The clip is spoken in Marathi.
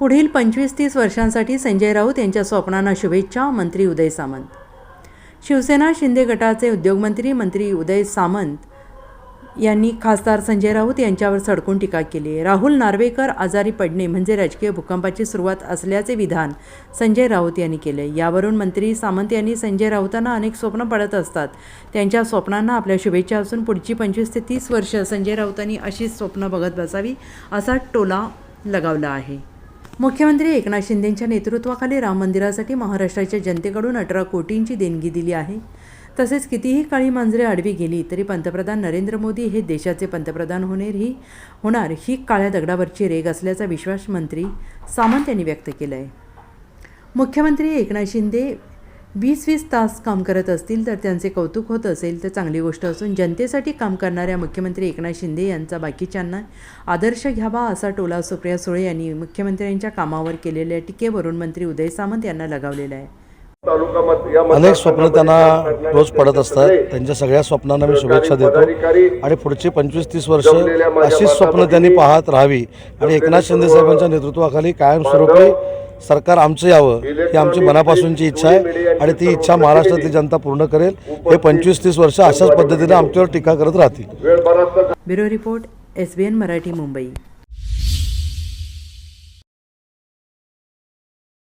पुढील पंचवीस तीस वर्षांसाठी संजय राऊत यांच्या स्वप्नांना शुभेच्छा मंत्री उदय सामंत. शिवसेना शिंदे गटाचे उद्योगमंत्री मंत्री उदय सामंत यांनी खासदार संजय राऊत यांच्यावर सडकून टीका केली आहे. राहुल नार्वेकर आजारी पडणे म्हणजे राजकीय भूकंपाची सुरुवात असल्याचे विधान संजय राऊत यांनी केले यावरून मंत्री सामंत यांनी संजय राऊतांना अनेक स्वप्न पडत असतात. त्यांच्या स्वप्नांना आपल्या शुभेच्छा असून पुढची पंचवीस ते तीस वर्ष संजय राऊतांनी अशीच स्वप्न बघत बसावी असा टोला लगावला आहे. मुख्यमंत्री एकनाथ शिंदेंच्या नेतृत्वाखाली राम मंदिरासाठी महाराष्ट्राच्या जनतेकडून अठरा कोटींची देणगी दिली आहे. तसेच कितीही काळी मांजरे आडवी गेली तरी पंतप्रधान नरेंद्र मोदी हे देशाचे पंतप्रधान होणार ही होणार ही काळ्या दगडावरची रेग असल्याचा विश्वास मंत्री सामंत यांनी व्यक्त केला आहे मुख्यमंत्री एकनाथ शिंदे वीस वीस तास काम करत असतील तर त्यांचे कौतुक होत असेल तर चांगली गोष्ट असून जनतेसाठी काम करणाऱ्या मुख्यमंत्री एकनाथ शिंदे यांचा बाकीच्यांना आदर्श घ्यावा असा टोला सुप्रिया सुळे यांनी मुख्यमंत्र्यांच्या कामावर केलेल्या टीकेवरून मंत्री उदय सामंत यांना लगावलेला आहे. अनेक स्वप्न त्यांना रोज पडत असतात. त्यांच्या सगळ्या स्वप्नांना मी शुभेच्छा देतो. आणि पुढची पंचवीस तीस वर्ष अशीच स्वप्न त्यांनी पाहत राहावी. आणि एकनाथ शिंदे साहेबांच्या नेतृत्वाखाली कायमस्वरूपी सरकार आमचं यावं ही आमची मनापासूनची इच्छा आहे. आणि ती इच्छा महाराष्ट्रातली जनता पूर्ण करेल. हे पंचवीस तीस वर्ष अशाच पद्धतीने आमच्यावर टीका करत राहतील. Bureau report S B N Marathi Mumbai.